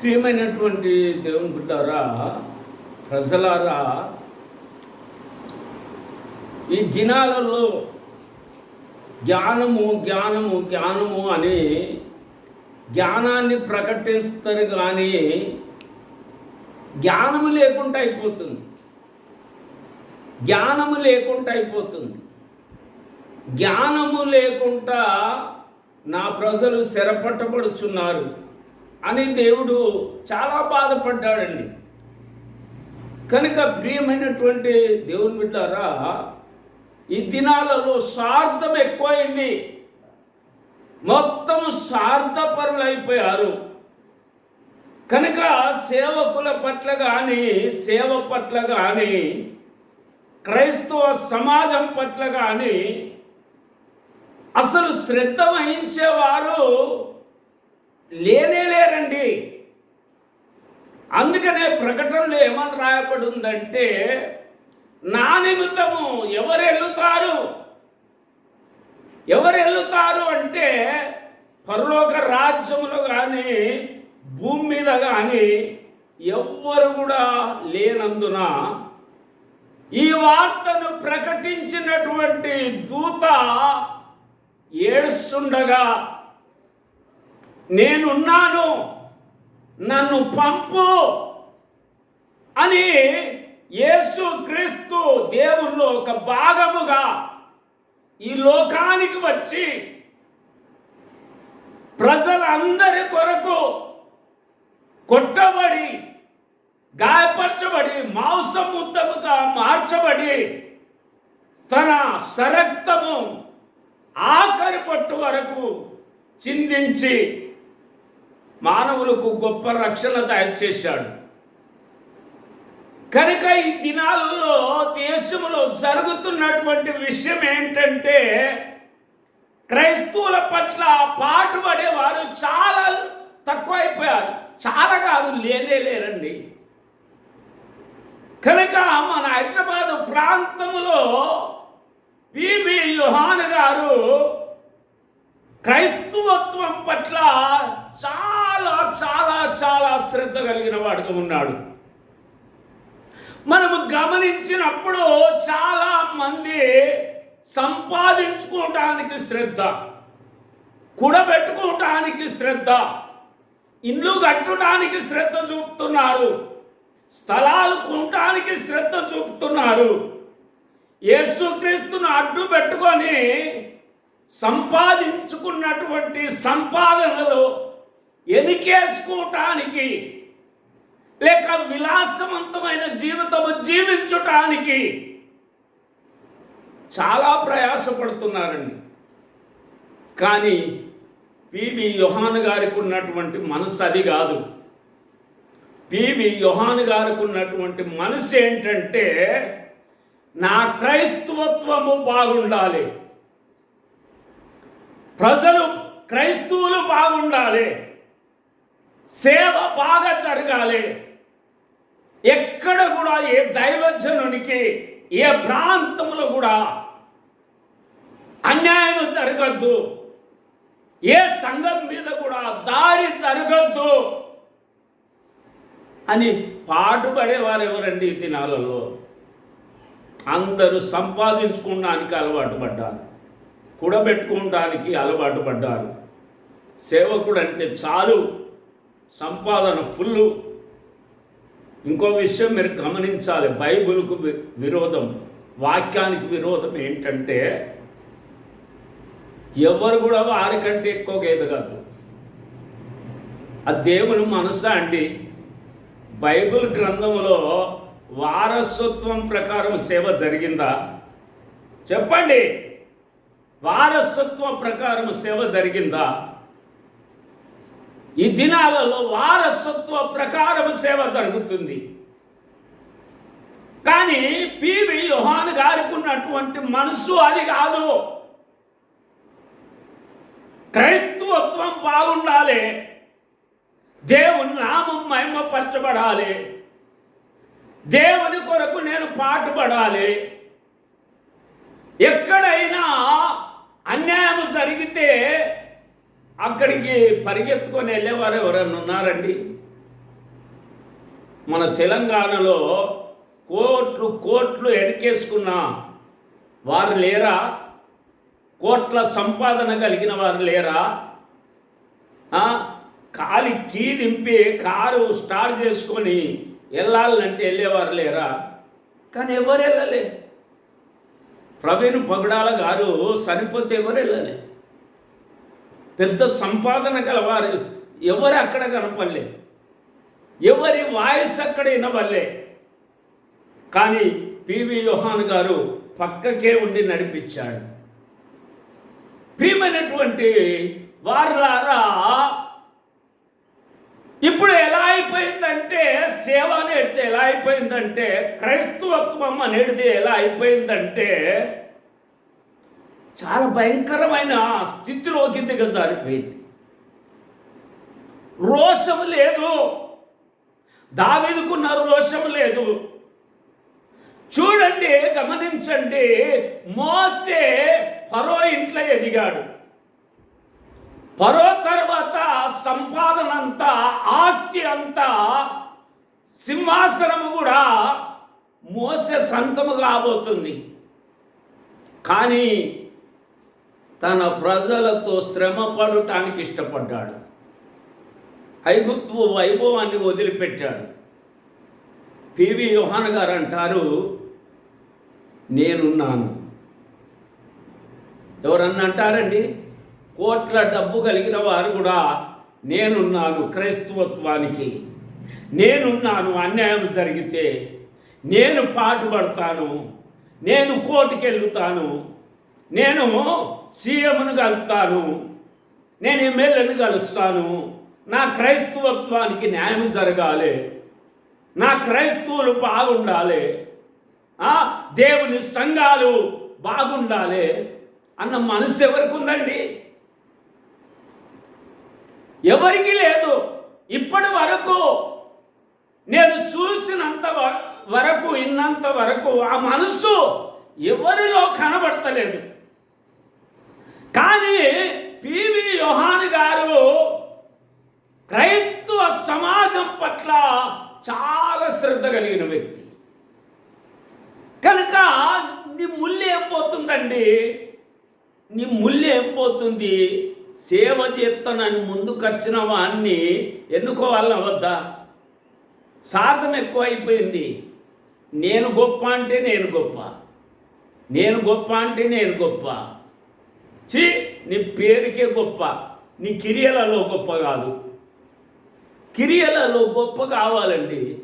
ప్రియమైనటువంటి దేవుని బిడ్డారా ప్రజలారా ఈ దినాలలో జ్ఞానము జ్ఞానము జ్ఞానము అని జ్ఞానాన్ని ప్రకటిస్తారు కానీ జ్ఞానము లేకుండా అయిపోతుంది. జ్ఞానము లేకుండా అయిపోతుంది. జ్ఞానము లేకుండా నా ప్రజలు శరపట్టబడుచున్నారు అని దేవుడు చాలా బాధపడ్డాడండి. కనుక ప్రియమైనటువంటి దేవుని బిడ్డారా ఈ దినాలలో స్వార్థం ఎక్కువైంది. మొత్తం స్వార్థపరులు అయిపోయారు కనుక సేవకుల పట్ల కానీ సేవ పట్ల కానీ క్రైస్తవ సమాజం పట్ల కానీ అసలు శ్రద్ధ వహించేవారు లేనే లేరండి. అందుకనే ప్రకటనలో ఏమని రాయబడి ఉందంటే నా నిమిత్తము ఎవరు వెళ్తారు ఎవరు వెళ్తారు అంటే పరలోక రాజ్యములు కానీ భూమి మీద కానీ ఎవ్వరు కూడా లేనందున ఈ వార్తను ప్రకటించినటువంటి దూత ఏడుస్తుండగా నేనున్నాను. నన్ను పంపు అని యేసు క్రీస్తు దేవుల్లో ఒక భాగముగా ఈ లోకానికి వచ్చి ప్రజలందరి కొరకు కొట్టబడి గాయపరచబడి మాంసం ముద్దముగా మార్చబడి తన సరక్తము ఆఖరి పట్టు వరకు చిందించి మానవులకు గొప్ప రక్షణ దయచేశాడు. కనుక ఈ దినాలలో దేశంలో జరుగుతున్నటువంటి విషయం ఏంటంటే క్రైస్తవుల పట్ల పాటుపడే వారు చాలా తక్కువైపోయారు. చాలా కాదు లేనే లేరండి. కనుక మన హైదరాబాదు ప్రాంతంలో పిబి యుహాన్ గారు క్రైస్తవత్వం పట్ల చాలా చాలా చాలా శ్రద్ధ కలిగిన వాడుగా ఉన్నాడు. మనము గమనించినప్పుడు చాలా మంది సంపాదించుకోవటానికి శ్రద్ధ కూడబెట్టుకోవటానికి శ్రద్ధ ఇల్లు కట్టడానికి శ్రద్ధ చూపుతున్నారు స్థలాలు కొనటానికి శ్రద్ధ చూపుతున్నారు. యేసుక్రీస్తును అడ్డు పెట్టుకొని సంపాదించుకున్నటువంటి సంపాదనలో ఎనికేసుకోవటానికి లేక విలాసవంతమైన జీవితము జీవించటానికి చాలా ప్రయాసపడుతున్నారండి. కానీ పివి యోహాన్ గారికి ఉన్నటువంటి మనసు అది కాదు. పివి యోహాన్ గారికి ఉన్నటువంటి మనసు ఏంటంటే నా క్రైస్తవత్వము బాగుండాలి. ప్రజలు క్రైస్తవులు బాగుండాలి. సేవ బాగా జరగాలి. ఎక్కడ కూడా ఏ దైవజనునికి ఏ ప్రాంతంలో కూడా అన్యాయం జరగద్దు. ఏ సంఘం మీద కూడా దాడి జరగద్దు అని పాటుపడేవారు ఎవరండి ఈ దినాలలో? అందరూ సంపాదించుకోవడానికి అలవాటు పడ్డారు. కూడబెట్టుకోవడానికి అలవాటు పడ్డారు. సేవకుడు అంటే చాలు సంపాదన ఫుల్ ఇంకో విషయం మీరు గమనించాలి బైబిల్కు విరోధం వాక్యానికి విరోధం ఏంటంటే ఎవరు కూడా వారికంటే ఎక్కువగా ఎదగద్దు ఆ దేవుని మనసా అండి బైబిల్ గ్రంథంలో వారసత్వం ప్రకారం సేవ జరిగిందా? చెప్పండి. వారసత్వ ప్రకారం సేవ జరిగిందా? ఈ దినాలలో వారసత్వ ప్రకారం సేవ జరుగుతుంది. కానీ పివి యోహాన్ గారికి ఉన్నటువంటి మనసు అది కాదు. క్రైస్తవత్వం బాగుండాలి. దేవుని నామం మహిమపరచబడాలి. దేవుని కొరకు నేను పాటుపడాలి. ఎక్కడైనా అన్యాయం జరిగితే అక్కడికి పరిగెత్తుకొని వెళ్ళేవారు ఎవరైనా ఉన్నారండి? మన తెలంగాణలో కోట్లు కోట్లు ఎనకేసుకున్న వారు లేరా? కోట్ల సంపాదన కలిగిన వారు లేరా? కాలి కీ దింపి కారు స్టార్ట్ చేసుకొని వెళ్ళాలంటే వెళ్ళేవారు లేరా? కానీ ఎవరు వెళ్ళలే. ప్రవీణ్ పగడాల గారు చనిపోతే ఎవరు వెళ్ళాలి? పెద్ద సంపాదన గలవారు ఎవరు అక్కడ కనపడలే? ఎవరి వాయిస్ అక్కడ వినబడలే? కానీ పివి యోహాన్ గారు పక్కకే ఉండి నడిపించాడు. ప్రియమైనటువంటి వారులారా ఇప్పుడు ఎలా అయిపోయిందంటే సేవ అనేది ఎలా అయిపోయిందంటే క్రైస్తవత్వం అనేది ఎలా అయిపోయిందంటే చాలా భయంకరమైన స్థితిలోకి దిగజారిపోయింది రోషం లేదు. దావిదుకున్న రోషం లేదు. చూడండి గమనించండి మోసే పరో ఇంట్లో ఎదిగాడు. పరో తర్వాత సంపాదన అంతా ఆస్తి అంతా సింహాసనము కూడా మోసే సంతము కాబోతుంది. కానీ తన ప్రజలతో శ్రమ పడటానికి ఇష్టపడ్డాడు. ఐగుత్వ వైభవాన్ని వదిలిపెట్టాడు. పివి యోహాన్ గారు అంటారు నేనున్నాను. ఎవరన్నా అంటారండి? కోట్ల డబ్బు కలిగిన వారు కూడా నేనున్నాను క్రైస్తవత్వానికి. నేనున్నాను అన్యాయం జరిగితే నేను పాటుపడతాను నేను కోర్టుకి వెళ్తాను నేను సీఎంను కలుపుతాను. నేను ఎమ్మెల్యేను కలుస్తాను. నా క్రైస్తవత్వానికి న్యాయం జరగాలి. నా క్రైస్తవులు బాగుండాలి. దేవుని సంఘాలు బాగుండాలి అన్న మనసు ఎవరికి ఉందండి? ఎవరికి లేదు. ఇప్పటి వరకు నేను చూసినంత వరకు ఇన్నంత వరకు ఆ మనస్సు ఎవరిలో కనబడతలేదు. కానీ పివి యోహాన్ గారు క్రైస్తవ సమాజం పట్ల చాలా శ్రద్ధ కలిగిన వ్యక్తి. కనుక నీ ముళ్ళు ఏం పోతుందండి? నీ ముళ్ళు ఏం పోతుంది? సేవ చేస్తానని ముందుకు వచ్చిన వాడిని ఎన్నుకోవాలని అవద్దా సార్థం ఎక్కువ అయిపోయింది నేను గొప్ప అంటే నేను గొప్ప. నేను గొప్ప అంటే నేను గొప్ప. చి నీ పేరుకే గొప్ప. నీ కిరియలలో గొప్ప కాదు. కిరియలలో గొప్ప కావాలండి.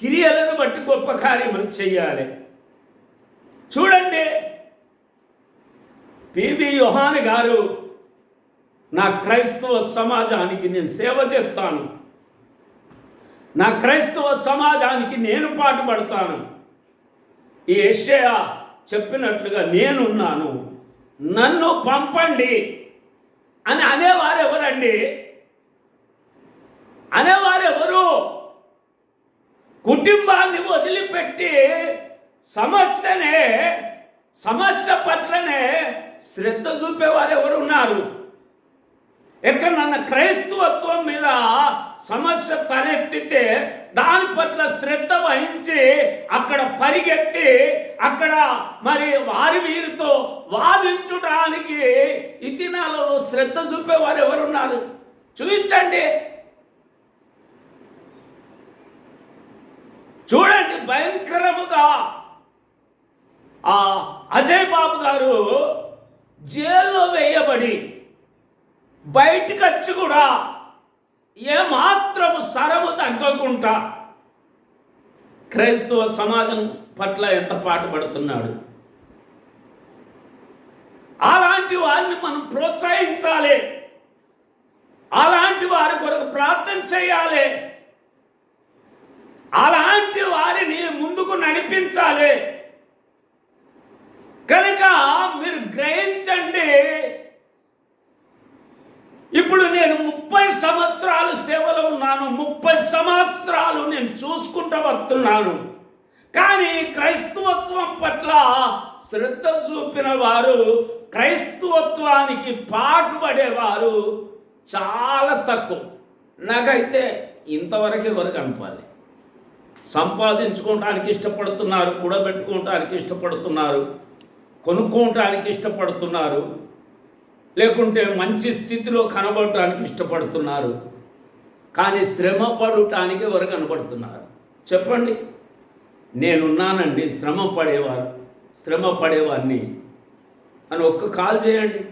కిరియలను బట్టి గొప్ప కార్యములు చెయ్యాలి. చూడండి పిబి యోహాన్ గారు నా క్రైస్తవ సమాజానికి నేను సేవ చేస్తాను. నా క్రైస్తవ సమాజానికి నేను పాటుపడతాను. ఈ యెషయ చెప్పినట్లుగా నేనున్నాను. నన్ను పంపండి అని అనేవారు ఎవరండి అనేవారు ఎవరు కుటుంబాన్ని వదిలిపెట్టి సమస్యనే సమస్య పట్లనే శ్రద్ధ చూపేవారు ఎవరు ఉన్నారు ఎక్కడ నన్న క్రైస్తవత్వం మీద సమస్య తలెత్తితే దాని పట్ల శ్రద్ధ వహించి అక్కడ పరిగెత్తి అక్కడ మరి వారి వీరితో వాదించడానికి ఈ దినాలలో శ్రద్ధ చూపేవారు ఎవరున్నారు? చూపించండి చూడండి భయంకరముగా ఆ అజయ్ బాబు గారు జైల్లో వేయబడి బయటికి వచ్చి కూడా ఏమాత్రము సరము తగ్గకుండా క్రైస్తవ సమాజం పట్ల ఎంత పాటుపడుతున్నాడు? అలాంటి వారిని మనం ప్రోత్సహించాలి. అలాంటి వారి కొరకు ప్రార్థన చేయాలి. అలాంటి వారిని ముందుకు నడిపించాలి. కనుక మీరు గ్రహించండి ఇప్పుడు నేను ముప్పై సంవత్సరాలు సేవలో ఉన్నాను ముప్పై సంవత్సరాలు నేను చూసుకుంటూ వస్తున్నాను. కానీ క్రైస్తవత్వం పట్ల శ్రద్ధ చూపిన వారు క్రైస్తవత్వానికి పాటుపడేవారు చాలా తక్కువ. నాకైతే ఇంతవరకు ఎవరు కనపాలి సంపాదించుకోవటానికి ఇష్టపడుతున్నారు కూడబెట్టుకోవటానికి ఇష్టపడుతున్నారు కొనుక్కోవటానికి ఇష్టపడుతున్నారు లేకుంటే మంచి స్థితిలో కనబడటానికి ఇష్టపడుతున్నారు. కానీ శ్రమ పడటానికి ఎవరు కనబడుతున్నారు? చెప్పండి. నేనున్నానండి శ్రమ పడేవారు శ్రమ పడేవాడిని అని ఒక్క కాల్ చేయండి.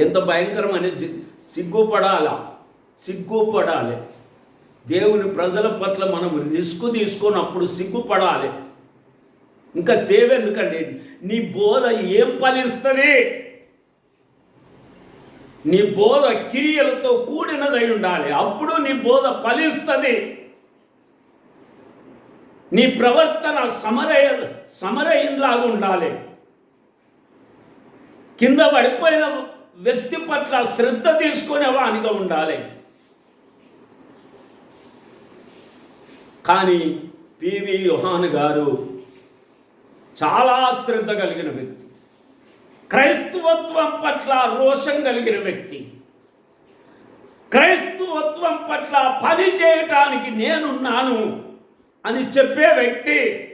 ఎంత భయంకరమైన జి- సిగ్గుపడాలా? సిగ్గుపడాలి. దేవుని ప్రజల పట్ల మనం రిస్క్ తీసుకున్నప్పుడు సిగ్గుపడాలి. ఇంకా సేవ ఎందుకండి? నీ బోధ ఏం ఫలిస్తుంది? నీ బోధ క్రియలతో కూడినదై ఉండాలి. అప్పుడు నీ బోధ ఫలిస్తుంది. నీ ప్రవర్తన సమరయ సమరయంలాగా ఉండాలి. కింద పడిపోయిన వ్యక్తి పట్ల శ్రద్ధ తీసుకునేవానిగా ఉండాలి. కానీ పివి యుహాన్ గారు చాలా శ్రద్ధ కలిగిన వ్యక్తి. క్రైస్తవత్వం పట్ల రోషం కలిగిన వ్యక్తి. క్రైస్తవత్వం పట్ల పని చేయటానికి నేనున్నాను అని చెప్పే వ్యక్తి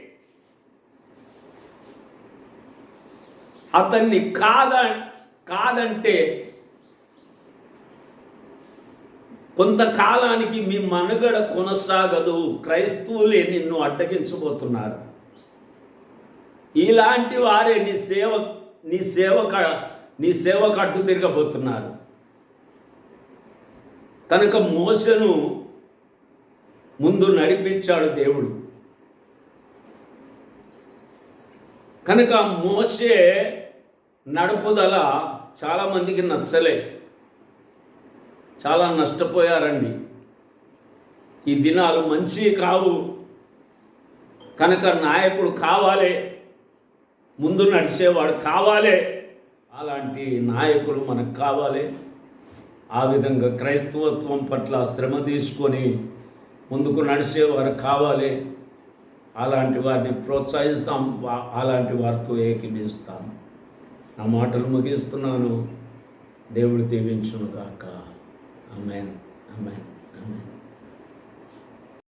అతన్ని కాద కాదంటే కొంతకాలానికి మీ మనుగడ కొనసాగదు. క్రైస్తవులే నిన్ను అడ్డగించబోతున్నారు. ఇలాంటి వారే నీ సేవ నీ సేవక నీ సేవకు అడ్డు తిరగబోతున్నారు. కనుక మోసను ముందు నడిపించాడు దేవుడు. కనుక మోసే నడుపుదల చాలామందికి నచ్చలే. చాలా నష్టపోయారండి. ఈ దినాలు మంచి కావు. కనుక నాయకుడు కావాలి. ముందు నడిచేవాడు కావాలి. అలాంటి నాయకులు మనకు కావాలి. ఆ విధంగా క్రైస్తవత్వం పట్ల శ్రమ తీసుకొని ముందుకు నడిచేవారు కావాలి. అలాంటి వారిని ప్రోత్సహిస్తాం. వా- అలాంటి వారితో ఏకీభిస్తాం నా మాటలు ముగిస్తున్నాను. దేవుడు దీవించునుగాక. Amen amen amen